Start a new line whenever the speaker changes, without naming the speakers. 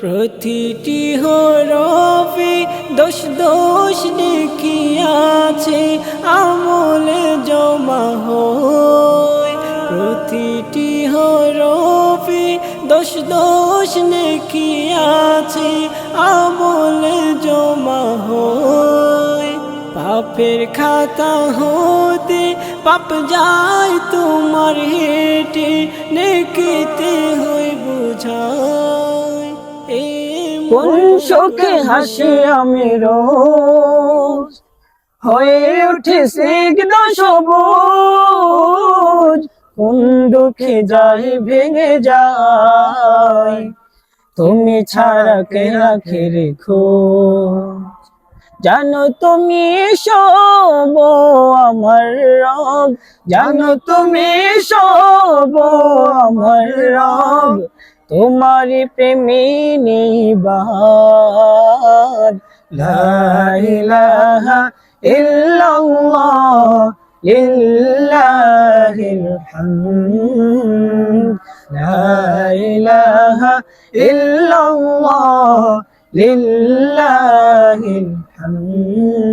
প্রতিটি হরফে দোষ দোষ আছে আমলে জমা হয়। প্রতিটি হরফে দোষ দোষ আছে আমলে জমা হয়। পাপের খাতা হতে পাপ যায় তোমার হেঁটে, নেকিতে হই বুঝায় এ
কোন শোকে হাসি আমি রোজ? হয়ে উঠে স্নিগ্ধ সবুজ, কোন দুঃখে যাই ভেঙে যায়? তুমি ছাড়া কে রাখে রেখো জানো তুমি সব আমার রব। জানো তুমি সব আমার রব। তোমারি প্রেমী নিবাদ লা ইলাহা ইল্লাল্লাহ লিল্লাহিল হামদ। লা ইলাহা ইল্লাল্লাহ লিল্লাহিল হামদ।